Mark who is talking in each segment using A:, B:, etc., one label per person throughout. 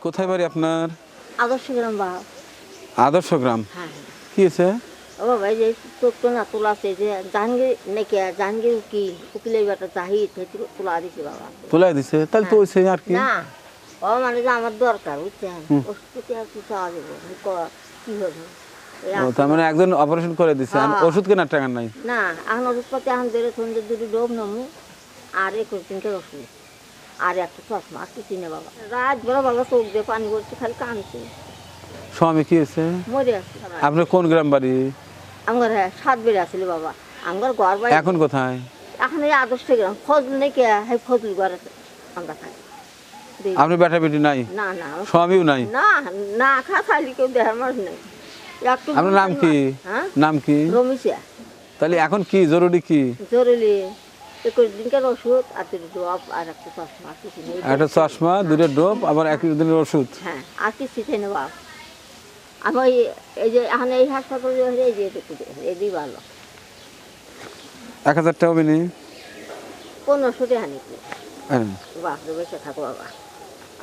A: কোথায় বাড়ি আপনার?
B: আদর্শ গ্রাম বা।
A: আদর্শ গ্রাম।
B: হ্যাঁ।
A: কি হয়েছে?
B: ও এই যে না তোলাছে যে জাহাঙ্গীর নাকি জাহাঙ্গীর উকিল উকিলের বেটা জাহিদ সেটি তোলা দিছে বাবা।
A: তোলাই দিছে? তাহলে তো হয়েছে আর কি?
B: না ও মানে যে আমার দরকার বুঝছেন? ওষুধ আর কি দেবো ক- কি হবে?
A: তার মানে একজন অপারেশন করে দিছে।
B: হ্যাঁ।
A: ওষুধ কেনার টাকা নাই?
B: না এখন ওষুধপাতি এখন বেড়ে সন্ধ্যে দুটো ডোব নমু আর একুশ ওষুধ। আর একটা চশমা আর কিছু না বাবা। রাত বড় বাবা চোখ দিয়ে পানি পড়ছে খালি কানছে
A: স্বামী কি হয়েছে?
B: মরে আসছে
A: আপনার কোন গ্রাম বাড়ি?
B: আমার হ্যাঁ সাত বেড়ে আসলে বাবা। আমার ঘর বাড়ি
A: এখন কোথায়?
B: এখন এই আদর্শ গ্রাম। ফজল নেই কে? হ্যাঁ ফজল ঘরে আমরা থাকি।
A: আপনি বেটা বেটি নাই?
B: না না
A: স্বামীও নাই?
B: না না খা খালি কেউ দেখার মানুষ নেই।
A: আপনার নাম কি?
B: হ্যাঁ?
A: নাম কি?
B: রমিশা
A: তাহলে এখন কি? জরুরি কি?
B: জরুরি। দিনকার ওষুধ আর দুটো ড্রপ আর একটা চশমা আর কিছু নেই।
A: একটা চশমা দুটো আবার এক দিনের ওষুধ।
B: হ্যাঁ আর কিছু চাই না বাবা। আমি এই যে এখন এই হাসপাতালে এই যে এটুকু ভালো।
A: এক হাজার টাকা হবে নি।
B: বাপ রে থাকো বাবা।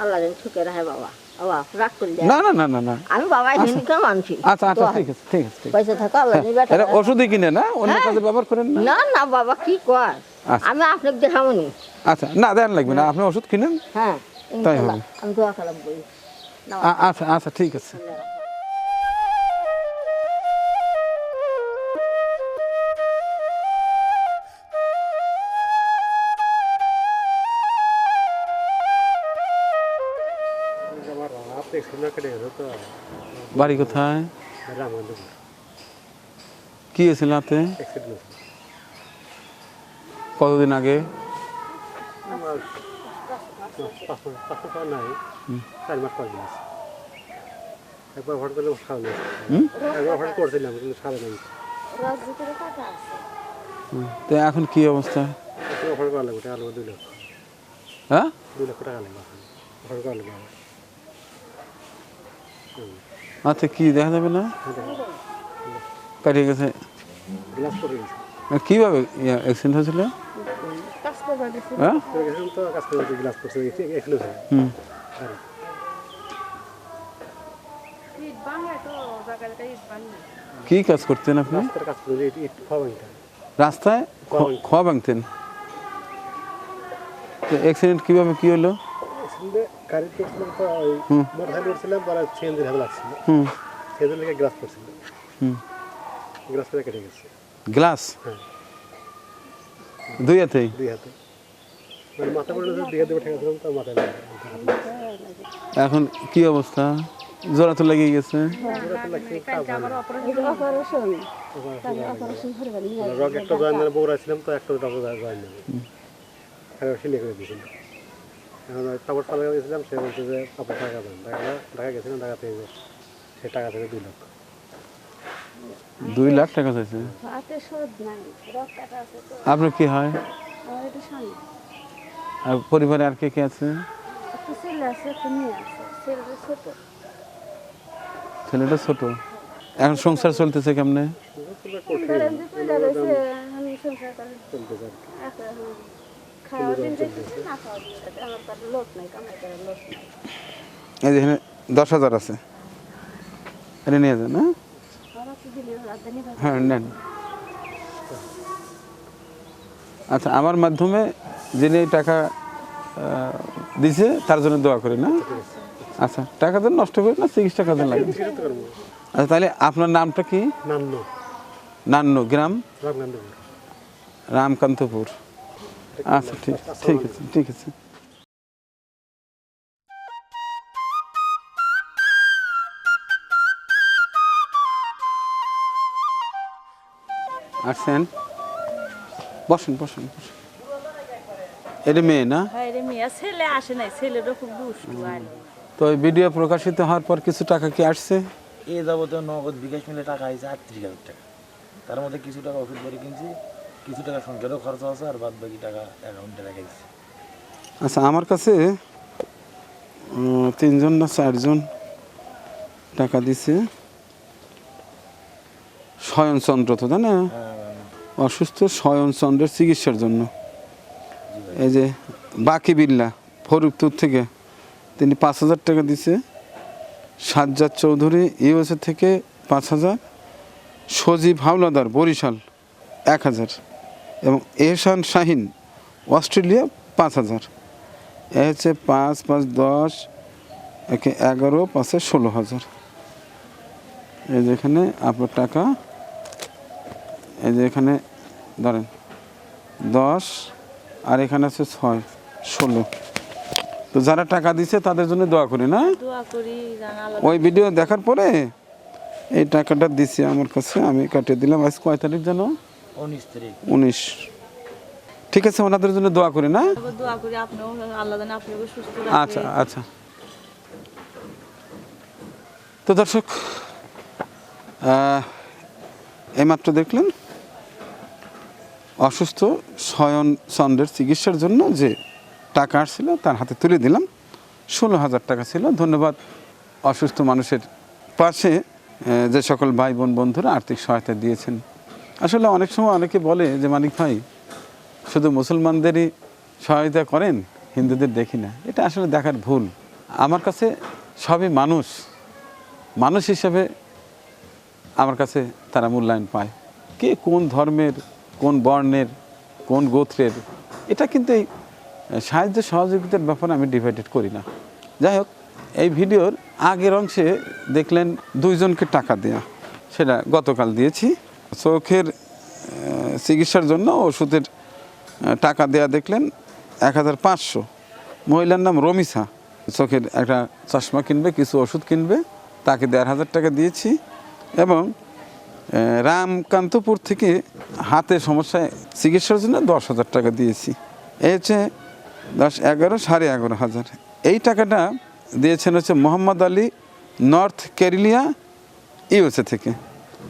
B: আল্লাহ যেন সুখে রাখে বাবা। বাবা বাবা কেন যেন বেটা
A: এটা ওষুধই কিনে না? অন্য
B: হ্যাঁ।
A: কাজে ব্যবহার করেন না
B: না বাবা কি কর। আমি আপনাকে দেখাবো নি।
A: আচ্ছা না দেন লাগবে না আপনি ওষুধ কিনেন।
B: হ্যাঁ
A: তাই
B: ইনশাল্লাহ।
A: হবে।
B: আমি দোয়া কালাম করি নাও।
A: আ- আচ্ছা আচ্ছা ঠিক আছে।
C: আমার রাত এক্সিডেন্ট কেটে গেছে তো
A: বাড়ি কোথায়?
C: রামগঞ্জপুর
A: কি হয়েছিল রাতে?
C: অ্যাক্সিডেন্ট
A: কতদিন আগে?
C: আমার পাঁচ মাস পাঁচ মাস আর নাই চার মাস পাঁচ মাস একবার হঠাৎ করলে সারা নেই
A: হুম?
C: একবার হঠাৎ করছিলাম কিন্তু সারা নেই
A: হুম। তো এখন কি অবস্থা?
C: এখন অফার করা লাগবে টাকা লাগবে দুই লক্ষ
A: হ্যাঁ?
C: দুই লক্ষ টাকা লাগবে অফার করা লাগবে আমার
A: আচ্ছা কি দেখা যাবে না? কাটিয়ে গেছে।
C: গ্লাস করে গেছে।
A: আর কীভাবে অ্যাক্সিডেন্ট হয়েছিল? হ্যাঁ হুম কি কাজ করতেন আপনি রাস্তায়
C: খোয়া-
A: ভাঙতেন অ্যাক্সিডেন্ট কীভাবে কি হলো
C: গ্লাস
A: দুই
C: হাতে দুই হাতে ঠেকাছিলাম তো মাথায় লাগে
A: এখন কি অবস্থা? জোড়া তো লেগে গেছে।
C: রক একটা জয়েন ছিলাম তো একটা ডবল জয়েন হ্যাঁ সিলে করে দিয়েছিল এখন তারপর পালা গেছিলাম সে বলছে যে আপনার টাকা দেন টাকা ঢাকা গেছিলাম সে টাকা থেকে দুই লক্ষ
A: দুই লাখ টাকা চাইছে? আপনার কি হয়? আর পরিবারে আর কে কে আছে? ছেলেটা ছোট। এখন সংসার চলতেছে কেমনে? এই যে দশ হাজার আছে। এটা নিয়ে যান হ্যাঁ? হ্যাঁ নেন। আচ্ছা আমার মাধ্যমে যিনি টাকা দিছে তার জন্য দোয়া করি না? আচ্ছা টাকা তো নষ্ট করি না চিকিৎসা কাজে লাগে। আচ্ছা তাহলে আপনার নামটা কি?
C: নান্ন।
A: নান্ন গ্রাম? রামকান্তপুর। আচ্ছা ঠিক ঠিক আছে ঠিক আছে। আসছেন বসেন বসেন বসেন। এটা মেয়ে না?
D: হ্যাঁ ছেলে আসে নাই ছেলেরও খুব দুষ্টু আর
A: তো এই ভিডিও প্রকাশিত হওয়ার পর কিছু টাকা কি আসছে?
E: এ যাবতীয় নগদ বিকাশ মিলে টাকা হয়েছে আটত্রিশ হাজার টাকা। তার মধ্যে কিছু টাকা ওষুধ বাড়ি কিনছি কিছু টাকা সংসারেও খরচ আছে আর বাদ বাকি টাকা অ্যাকাউন্টে রেখে দিচ্ছি
A: আচ্ছা আমার কাছে তিনজন না চারজন টাকা দিছে। শয়নচন্দ্র তো তাই না? অসুস্থ শয়নচন্দ্রের চিকিৎসার জন্য। এই যে বাকি বিল্লা ফরুকপুর থেকে তিনি পাঁচ হাজার টাকা দিছে। সাজ্জাদ চৌধুরী, ইউএসএ থেকে পাঁচ হাজার, সজীব হাওলাদার, বরিশাল এক হাজার এবং এহসান শাহিন, অস্ট্রেলিয়া পাঁচ হাজার। এ হচ্ছে পাঁচ পাঁচ, দশ, একে এগারো, পাঁচে ষোলো হাজার। এই যে এখানে আপনার টাকা, এই যে এখানে ধরেন, দশ আর এখানে আছে ছয় ষোলো। তো যারা টাকা দিছে তাদের জন্য দোয়া করি না?
D: দোয়া করি জানা
A: ওই ভিডিও দেখার পরে এই টাকাটা দিছে আমার কাছে আমি কাটিয়ে দিলাম। আজ কয় তারিখ জানো
E: উনিশ তারিখ।
A: উনিশ। ঠিক আছে ওনাদের জন্য দোয়া করি না?
D: দোয়া করি আপনিও আল্লাহ জানে আপনাকে সুস্থ
A: আচ্ছা আচ্ছা। তো দর্শক এইমাত্র দেখলেন অসুস্থ শয়ন চন্দ্রের চিকিৎসার জন্য যে টাকা আসছিল তার হাতে তুলে দিলাম। ষোলো হাজার টাকা ছিল। ধন্যবাদ অসুস্থ মানুষের পাশে যে সকল ভাই বোন বন্ধুরা আর্থিক সহায়তা দিয়েছেন। আসলে অনেক সময় অনেকে বলে যে, মানিক ভাই, শুধু মুসলমানদেরই সহায়তা করেন, হিন্দুদের দেখি না। এটা আসলে দেখার ভুল। আমার কাছে সবই মানুষ। মানুষ হিসাবে আমার কাছে তারা মূল্যায়ন পায়। কে কোন ধর্মের কোন বর্ণের, কোন গোত্রের, এটা কিন্তু এই সাহায্য সহযোগিতার ব্যাপারে আমি ডিভাইডেড করি না। যাই হোক, এই ভিডিওর আগের অংশে দেখলেন দুইজনকে টাকা দেয়া। সেটা গতকাল দিয়েছি। চোখের চিকিৎসার জন্য ওষুধের টাকা দেয়া দেখলেন এক হাজার পাঁচশো। মহিলার নাম রমিসা। চোখের একটা চশমা কিনবে, কিছু ওষুধ কিনবে, তাকে দেড় হাজার টাকা দিয়েছি এবং রামকান্তপুর থেকে হাতে সমস্যায় চিকিৎসার জন্য দশ হাজার টাকা দিয়েছি। এই হচ্ছে দশ এগারো, সাড়ে এগারো হাজার। এই টাকাটা দিয়েছেন হচ্ছে Mohammad Ali North Carolina USA থেকে।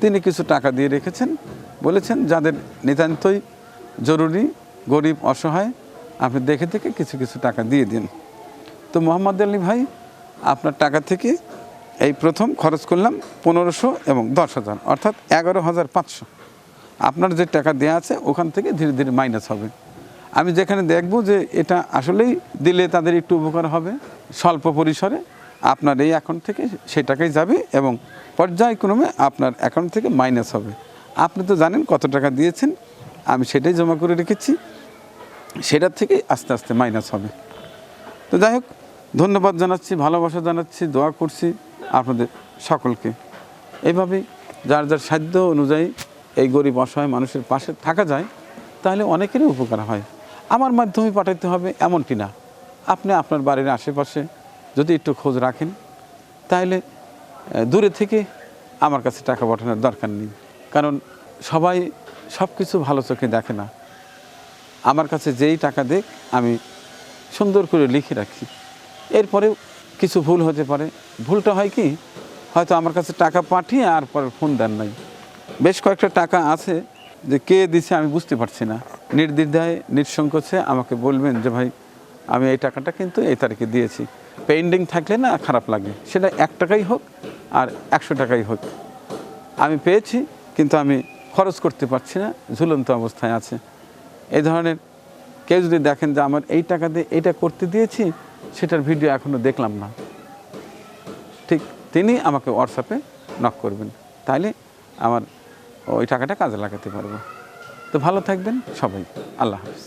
A: তিনি কিছু টাকা দিয়ে রেখেছেন। বলেছেন, যাদের নিতান্তই জরুরি, গরিব, অসহায়, আপনি দেখে থেকে কিছু কিছু টাকা দিয়ে দিন। তো মোহাম্মদ আলী ভাই, আপনার টাকা থেকে এই প্রথম খরচ করলাম পনেরোশো এবং দশ হাজার, অর্থাৎ এগারো হাজার পাঁচশো। আপনার যে টাকা দেওয়া আছে, ওখান থেকে ধীরে ধীরে মাইনাস হবে। আমি যেখানে দেখব যে এটা আসলেই দিলে তাদের একটু উপকার হবে, স্বল্প পরিসরে আপনার এই অ্যাকাউন্ট থেকে সেই টাকাই যাবে এবং পর্যায়ক্রমে আপনার অ্যাকাউন্ট থেকে মাইনাস হবে। আপনি তো জানেন কত টাকা দিয়েছেন, আমি সেটাই জমা করে রেখেছি, সেটার থেকে আস্তে আস্তে মাইনাস হবে। তো যাই হোক, ধন্যবাদ জানাচ্ছি, ভালোবাসা জানাচ্ছি, দোয়া করছি। আপনাদের সকলকে। এইভাবেই যার যার সাধ্য অনুযায়ী এই গরিব অসহায় মানুষের পাশে থাকা যায়, তাহলে অনেকেরই উপকার হয়। আমার মাধ্যমে পাঠাইতে হবে এমনটি না। আপনি আপনার বাড়ির আশেপাশে যদি একটু খোঁজ রাখেন, তাহলে দূরে থেকে আমার কাছে টাকা পাঠানোর দরকার নেই। কারণ সবাই সব কিছু ভালো চোখে দেখে না। আমার কাছে যেই টাকা দেখ আমি সুন্দর করে লিখে রাখি। এরপরেও কিছু ভুল হতে পারে। ভুলটা হয় কি, হয়তো আমার কাছে টাকা পাঠিয়ে আর পরে ফোন দেন নাই। বেশ কয়েকটা টাকা আছে যে কে দিছে আমি বুঝতে পারছি না। নির্দ্বিধায়, নিঃসংকোচে আমাকে বলবেন যে, ভাই, আমি এই টাকাটা কিন্তু এই তারিখে দিয়েছি। পেন্ডিং থাকলে না খারাপ লাগে। সেটা এক টাকাই হোক আর একশো টাকাই হোক। আমি পেয়েছি, কিন্তু আমি খরচ করতে পারছি না। ঝুলন্ত অবস্থায় আছে। এই ধরনের কেউ যদি দেখেন যে, আমার এই টাকা দিয়ে এইটা করতে দিয়েছি সেটার ভিডিও এখনও দেখলাম না। ঠিক তিনি আমাকে হোয়াটসঅ্যাপে নক করবেন। তাইলে আমার ওই টাকাটা কাজে লাগাতে পারব। তো ভালো থাকবেন সবাই। আল্লাহ হাফিজ।